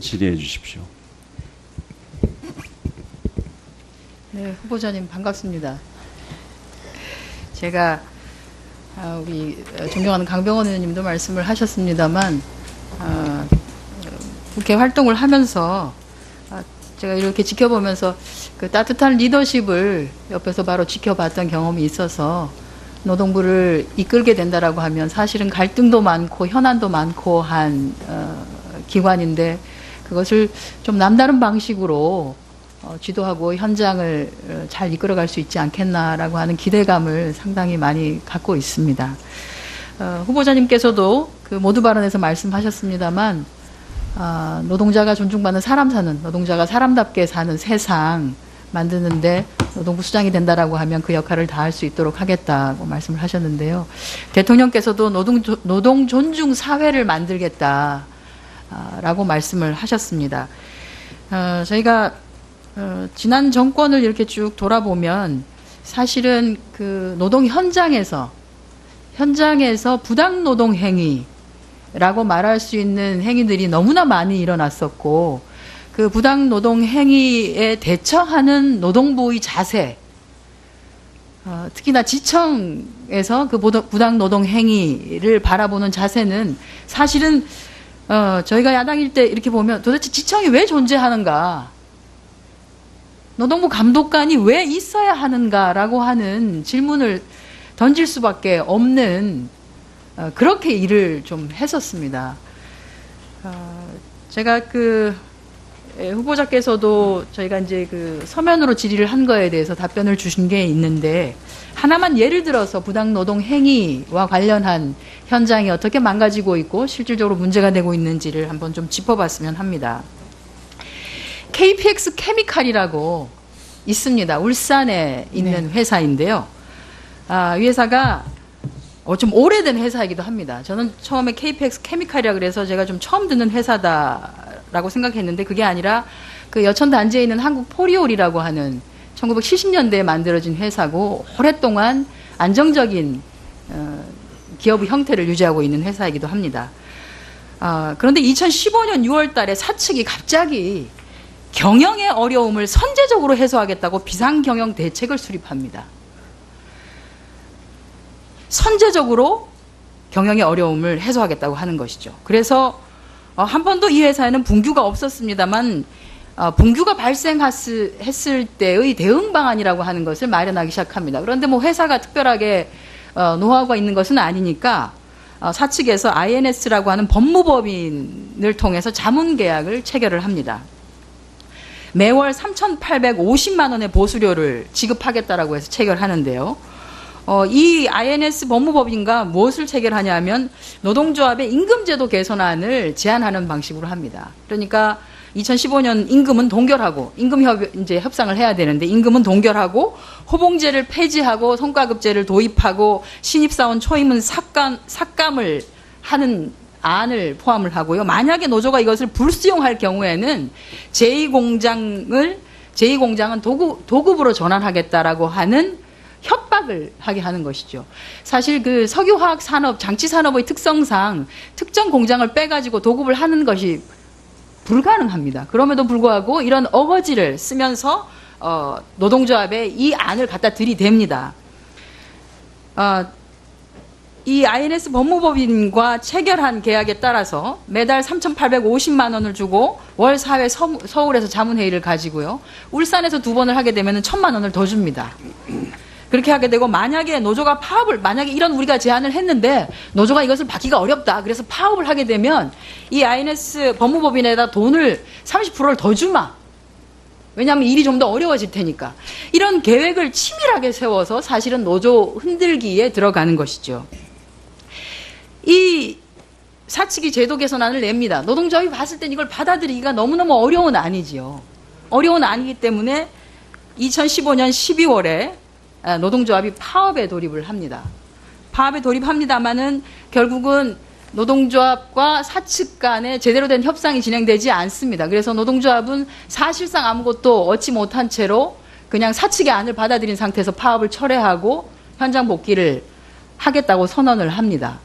질의해 주십시오. 네, 후보자님 반갑습니다. 제가 아, 우리 어, 존경하는 강병원 의원님도 말씀을 하셨습니다만 아, 국회 활동을 하면서 아, 제가 이렇게 지켜보면서 그 따뜻한 리더십을 옆에서 바로 지켜봤던 경험이 있어서 노동부를 이끌게 된다라고 하면 사실은 갈등도 많고 현안도 많고 한 어, 기관인데 그것을 좀 남다른 방식으로 어, 지도하고 현장을 어, 잘 이끌어갈 수 있지 않겠나라고 하는 기대감을 상당히 많이 갖고 있습니다. 어, 후보자님께서도 그 모두 발언에서 말씀하셨습니다만 아, 노동자가 존중받는 사람 사는 노동자가 사람답게 사는 세상 만드는데 노동부 수장이 된다라고 하면 그 역할을 다할 수 있도록 하겠다고 말씀을 하셨는데요. 대통령께서도 노동 조- 노동 존중 사회를 만들겠다 라고 말씀을 하셨습니다. 어, 저희가 어, 지난 정권을 이렇게 쭉 돌아보면 사실은 그 노동 현장에서 현장에서 부당 노동 행위라고 말할 수 있는 행위들이 너무나 많이 일어났었고 그 부당 노동 행위에 대처하는 노동부의 자세 어, 특히나 지청에서 그 부당 노동 행위를 바라보는 자세는 사실은 어, 저희가 야당일 때 이렇게 보면 도대체 지청이 왜 존재하는가 노동부 감독관이 왜 있어야 하는가라고 하는 질문을 던질 수밖에 없는 어, 그렇게 일을 좀 했었습니다. 어, 제가 그 에, 후보자께서도 저희가 이제 그 서면으로 질의를 한 거에 대해서 답변을 주신 게 있는데 하나만 예를 들어서 부당 노동 행위와 관련한 현장이 어떻게 망가지고 있고 실질적으로 문제가 되고 있는지를 한번 좀 짚어봤으면 합니다. KPX 케미칼이라고 있습니다. 울산에 있는 회사인데요. 아, 이 회사가 어, 좀 오래된 회사이기도 합니다. 저는 처음에 KPX 케미칼이라 그래서 제가 좀 처음 듣는 회사다 라고 생각했는데 그게 아니라 그 여천 단지에 있는 한국 포리올이라고 하는 1970년대에 만들어진 회사고 오랫동안 안정적인 어, 기업의 형태를 유지하고 있는 회사이기도 합니다. 아, 그런데 2015년 6월 달에 사측이 갑자기 경영의 어려움을 선제적으로 해소하겠다고 비상경영 대책을 수립합니다. 선제적으로 경영의 어려움을 해소하겠다고 하는 것이죠. 그래서 어, 한 번도 이 회사에는 분규가 없었습니다만 어, 분규가 발생했을 때의 대응 방안이라고 하는 것을 마련하기 시작합니다. 그런데 뭐 회사가 특별하게 어, 노하우가 있는 것은 아니니까 어, 사측에서 INS라고 하는 법무법인을 통해서 자문 계약을 체결을 합니다. 매월 3,850만 원의 보수료를 지급하겠다라고 해서 체결하는데요. 어, 이 INS 법무법인과 무엇을 체결하냐면 노동조합의 임금제도 개선안을 제안하는 방식으로 합니다. 그러니까 2015년 임금은 동결하고 임금 협 이제 협상을 해야 되는데 임금은 동결하고 호봉제를 폐지하고 성과급제를 도입하고 신입사원 초임은 삭감 삭감을 하는 안을 포함을 하고요. 만약에 노조가 이것을 불수용할 경우에는 제2공장을 제2공장은 도급, 도급으로 전환하겠다라고 하는 협박을 하게 하는 것이죠. 사실 그 석유화학 산업, 장치 산업의 특성상 특정 공장을 빼가지고 도급을 하는 것이 불가능합니다. 그럼에도 불구하고 이런 어거지를 쓰면서 어, 노동조합에 이 안을 갖다 들이댑니다. 어, 이 INS 법무법인과 체결한 계약에 따라서 매달 3,850만 원을 주고 월 4회 서, 서울에서 자문회의를 가지고요. 울산에서 두 번을 하게 되면 1,000만 원을 더 줍니다. 그렇게 하게 되고 만약에 노조가 파업을 만약에 이런 우리가 제안을 했는데 노조가 이것을 받기가 어렵다. 그래서 파업을 하게 되면 이 INS 법무법인에다 돈을 30%를 더 주마. 왜냐하면 일이 좀 더 어려워질 테니까. 이런 계획을 치밀하게 세워서 사실은 노조 흔들기에 들어가는 것이죠. 이 사측이 제도 개선안을 냅니다. 노동조합이 봤을 땐 이걸 받아들이기가 너무너무 어려운 안이지요. 어려운 안이기 때문에 2015년 12월에 아, 노동조합이 파업에 돌입을 합니다. 파업에 돌입합니다마는 결국은 노동조합과 사측 간에 제대로 된 협상이 진행되지 않습니다. 그래서 노동조합은 사실상 아무것도 얻지 못한 채로 그냥 사측의 안을 받아들인 상태에서 파업을 철회하고 현장 복귀를 하겠다고 선언을 합니다.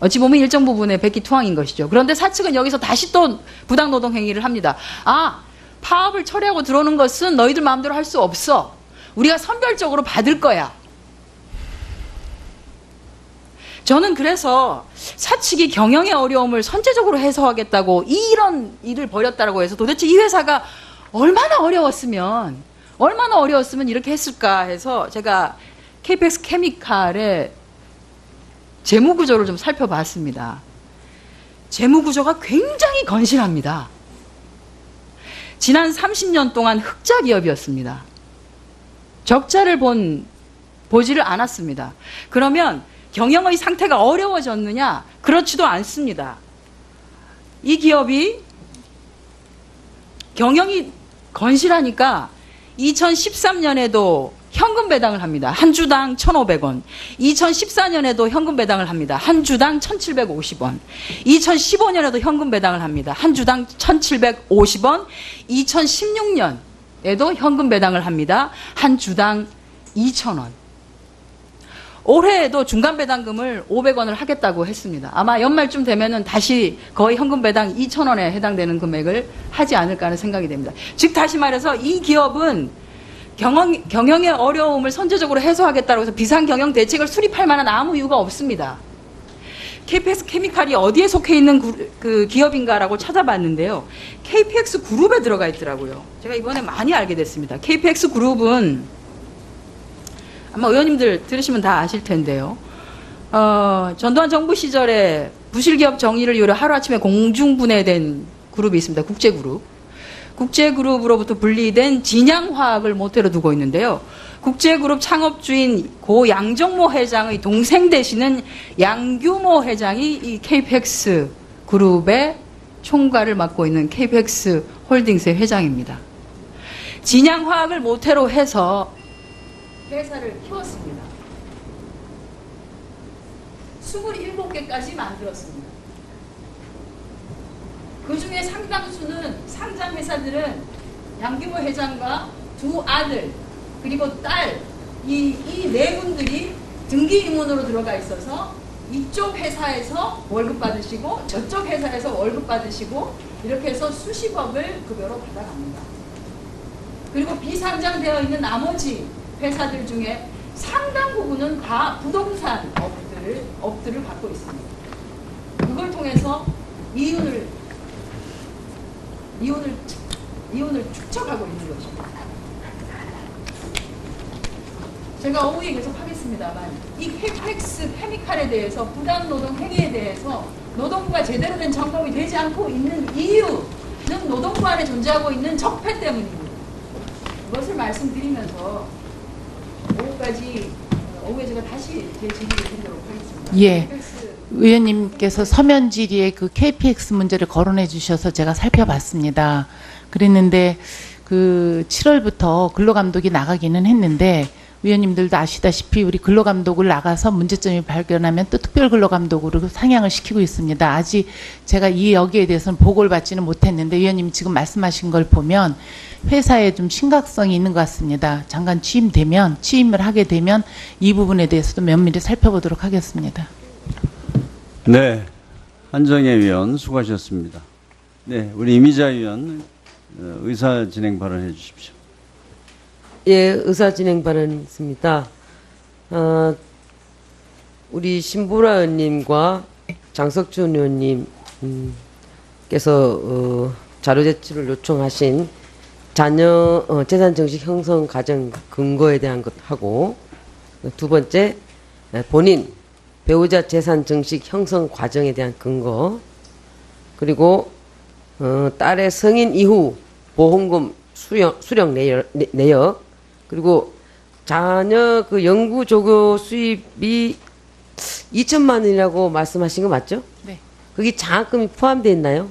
어찌 보면 일정 부분의 백기투항인 것이죠. 그런데 사측은 여기서 다시 또 부당노동 행위를 합니다. 아, 파업을 처리하고 들어오는 것은 너희들 마음대로 할 수 없어. 우리가 선별적으로 받을 거야. 저는 그래서 사측이 경영의 어려움을 선제적으로 해소하겠다고 이런 일을 벌였다고 해서 도대체 이 회사가 얼마나 어려웠으면 얼마나 어려웠으면 이렇게 했을까 해서 제가 KPX 케미칼의 재무 구조를 좀 살펴봤습니다. 재무 구조가 굉장히 건실합니다. 지난 30년 동안 흑자 기업이었습니다. 적자를 본 보지를 않았습니다. 그러면 경영의 상태가 어려워졌느냐? 그렇지도 않습니다. 이 기업이 경영이 건실하니까 2013년에도 현금 배당을 합니다. 한 주당 1,500원. 2014년에도 현금 배당을 합니다. 한 주당 1,750원. 2015년에도 현금 배당을 합니다. 한 주당 1,750원. 2016년 에도 현금 배당을 합니다. 한 주당 2,000원. 올해에도 중간 배당금을 500원을 하겠다고 했습니다. 아마 연말쯤 되면은 다시 거의 현금 배당 2,000원에 해당되는 금액을 하지 않을까 하는 생각이 됩니다. 즉 다시 말해서 이 기업은 경영, 경영의 어려움을 선제적으로 해소하겠다고 해서 비상 경영 대책을 수립할 만한 아무 이유가 없습니다. KPX 케미칼이 어디에 속해 있는 구- 그 기업인가라고 찾아봤는데요. KPX 그룹에 들어가 있더라고요. 제가 이번에 많이 알게 됐습니다. KPX 그룹은 아마 의원님들 들으시면 다 아실 텐데요. 어, 전두환 정부 시절에 부실기업 정의를 위해 하루아침에 공중분해된 그룹이 있습니다. 국제그룹. 국제그룹으로부터 분리된 진양화학을 모태로 두고 있는데요. 국제그룹 창업주인 고 양정모 회장의 동생 되시는 양규모 회장이 이 KPX 그룹의 총괄을 맡고 있는 KPX 홀딩스의 회장입니다. 진양화학을 모태로 해서 회사를 키웠습니다. 27개까지 만들었습니다. 그 중에 상당수는 상장 회사들은 양규모 회장과 두 아들 그리고 딸 이 이 네 분들이 등기 임원으로 들어가 있어서 이쪽 회사에서 월급 받으시고 저쪽 회사에서 월급 받으시고 이렇게 해서 수십억을 급여로 받아갑니다. 그리고 비상장되어 있는 나머지 회사들 중에 상당 부분은 다 부동산 업들을 업들을 갖고 있습니다. 그걸 통해서 이윤을 이윤을 이윤을 축적하고 있는 것입니다. 제가 어우에 계속 하겠습니다만 이 KPX 케미칼에 대해서 부당 노동 행위에 대해서 노동부가 제대로 된 점검이 되지 않고 있는 이유는 노동부 안에 존재하고 있는 적폐 때문입니다. 이것을 말씀드리면서 오후까지 어, 오후에 제가 다시 제 질의를 드리도록 하겠습니다. 예. 의원님께서 서면 질의에 그 KPX 문제를 거론해 주셔서 제가 살펴봤습니다. 그랬는데 그 7월부터 근로감독이 나가기는 했는데 의원님들도 아시다시피 우리 근로감독을 나가서 문제점이 발견하면 또 특별 근로감독으로 상향을 시키고 있습니다. 아직 제가 이 여기에 대해서는 보고를 받지는 못했는데 의원님 지금 말씀하신 걸 보면 회사에 좀 심각성이 있는 것 같습니다. 잠깐 취임되면 취임을 하게 되면 이 부분에 대해서도 면밀히 살펴보도록 하겠습니다. 네, 한정혜 위원 수고하셨습니다. 네, 우리 이미자 위원 어, 의사 진행 발언해 주십시오. 예, 의사 진행 발언 있습니다. 어, 우리 신보라 의원님과 장석준 의원님, 음, 께서, 어, 자료 제출을 요청하신 자녀, 어, 재산 정식 형성 과정 근거에 대한 것하고, 두 번째, 에, 본인, 배우자 재산 정식 형성 과정에 대한 근거, 그리고, 어, 딸의 성인 이후 보험금 수령, 수령 내역, 내- 내역, 그리고 자녀 그 연구 조교 수입이 2천만 원이라고 말씀하신 거 맞죠? 네. 거기 장학금이 포함되어 있나요?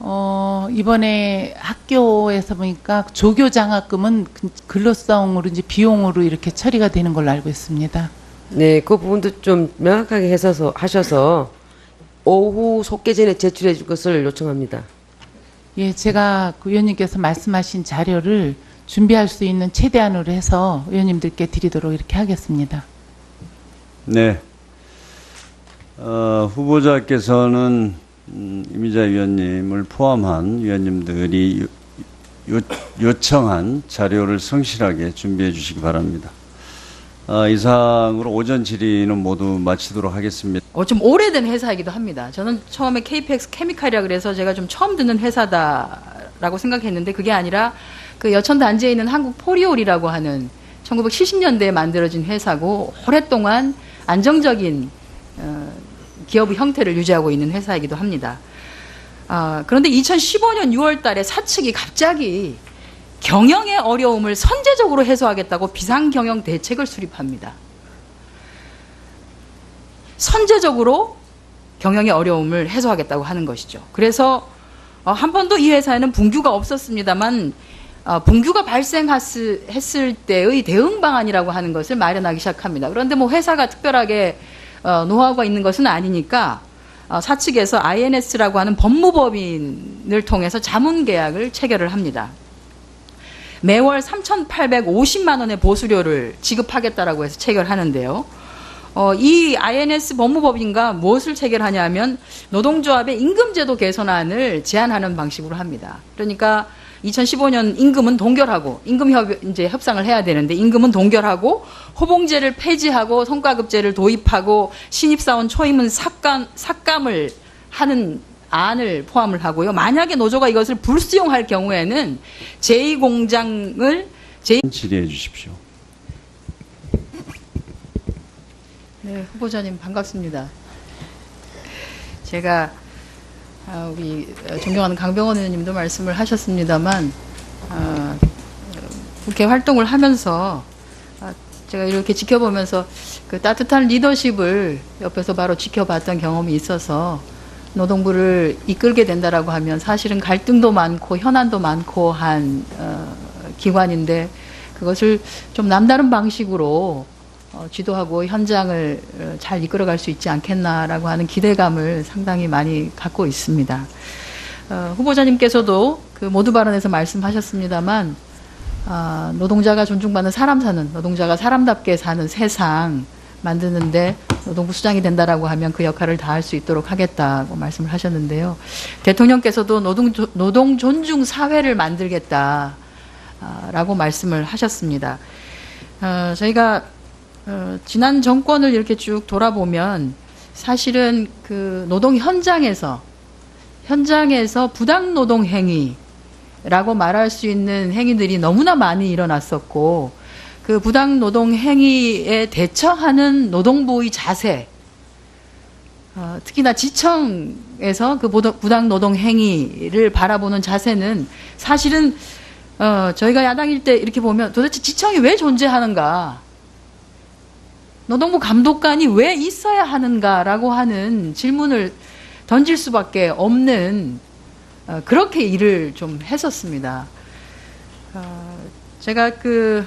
어, 이번에 학교에서 보니까 조교 장학금은 그- 근로성으로 이제 비용으로 이렇게 처리가 되는 걸로 알고 있습니다. 네, 그 부분도 좀 명확하게 해서 하셔서 오후 속개 전에 제출해 줄 것을 요청합니다. 예, 제가 그 의원님께서 말씀하신 자료를 준비할 수 있는 최대한으로 해서 의원님들께 드리도록 이렇게 하겠습니다. 네, 어, 후보자께서는 음, 이미자 위원님을 포함한 위원님들이 요, 요- 요청한 자료를 성실하게 준비해 주시기 바랍니다. 아, 이상으로 오전 질의는 모두 마치도록 하겠습니다. 어, 좀 오래된 회사이기도 합니다. 저는 처음에 KPX 케미칼이라 그래서 제가 좀 처음 듣는 회사다라고 생각했는데 그게 아니라 그 여천 단지에 있는 한국 포리올이라고 하는 1970년대에 만들어진 회사고 오랫동안 안정적인 어, 기업의 형태를 유지하고 있는 회사이기도 합니다. 아, 그런데 2015년 6월 달에 사측이 갑자기 경영의 어려움을 선제적으로 해소하겠다고 비상경영 대책을 수립합니다. 선제적으로 경영의 어려움을 해소하겠다고 하는 것이죠. 그래서 어, 한 번도 이 회사에는 분규가 없었습니다만 어, 분규가 발생했을 때의 대응 방안이라고 하는 것을 마련하기 시작합니다. 그런데 뭐 회사가 특별하게 어, 노하우가 있는 것은 아니니까 어, 사측에서 INS라고 하는 법무법인을 통해서 자문 계약을 체결을 합니다. 매월 3,850만 원의 보수료를 지급하겠다라고 해서 체결하는데요. 어, 이 INS 법무법인과 무엇을 체결하냐면 노동조합의 임금제도 개선안을 제안하는 방식으로 합니다. 그러니까 2015년 임금은 동결하고 임금 협 이제 협상을 해야 되는데 임금은 동결하고 호봉제를 폐지하고 성과급제를 도입하고 신입사원 초임은 삭감 삭감을 하는 안을 포함을 하고요. 만약에 노조가 이것을 불수용할 경우에는 제2공장을 질의해 주십시오. 네, 후보자님 반갑습니다. 제가 아, 우리 어, 존경하는 강병원 의원님도 말씀을 하셨습니다만 아, 국회 활동을 하면서 아, 제가 이렇게 지켜보면서 그 따뜻한 리더십을 옆에서 바로 지켜봤던 경험이 있어서 노동부를 이끌게 된다라고 하면 사실은 갈등도 많고 현안도 많고 한 어, 기관인데 그것을 좀 남다른 방식으로 어, 지도하고 현장을 어, 잘 이끌어갈 수 있지 않겠나라고 하는 기대감을 상당히 많이 갖고 있습니다. 어, 후보자님께서도 그 모두 발언에서 말씀하셨습니다만 아, 노동자가 존중받는 사람 사는 노동자가 사람답게 사는 세상 만드는데 노동부 수장이 된다라고 하면 그 역할을 다할 수 있도록 하겠다고 말씀을 하셨는데요. 대통령께서도 노동 조- 노동 존중 사회를 만들겠다라고 말씀을 하셨습니다. 어, 저희가 어, 지난 정권을 이렇게 쭉 돌아보면 사실은 그 노동 현장에서 현장에서 부당 노동 행위라고 말할 수 있는 행위들이 너무나 많이 일어났었고 그 부당 노동 행위에 대처하는 노동부의 자세 어, 특히나 지청에서 그 부당 노동 행위를 바라보는 자세는 사실은 어, 저희가 야당일 때 이렇게 보면 도대체 지청이 왜 존재하는가 노동부 감독관이 왜 있어야 하는가라고 하는 질문을 던질 수밖에 없는 어, 그렇게 일을 좀 했었습니다. 어, 제가 그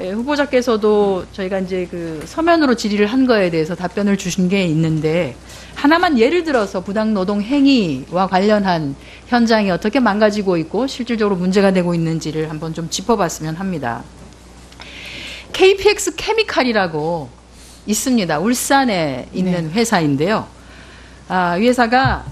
예, 후보자께서도 저희가 이제 그 서면으로 질의를 한 거에 대해서 답변을 주신 게 있는데 하나만 예를 들어서 부당 노동 행위와 관련한 현장이 어떻게 망가지고 있고 실질적으로 문제가 되고 있는지를 한번 좀 짚어봤으면 합니다. KPX 케미칼이라고 있습니다. 울산에 있는 회사인데요. 아, 이 회사가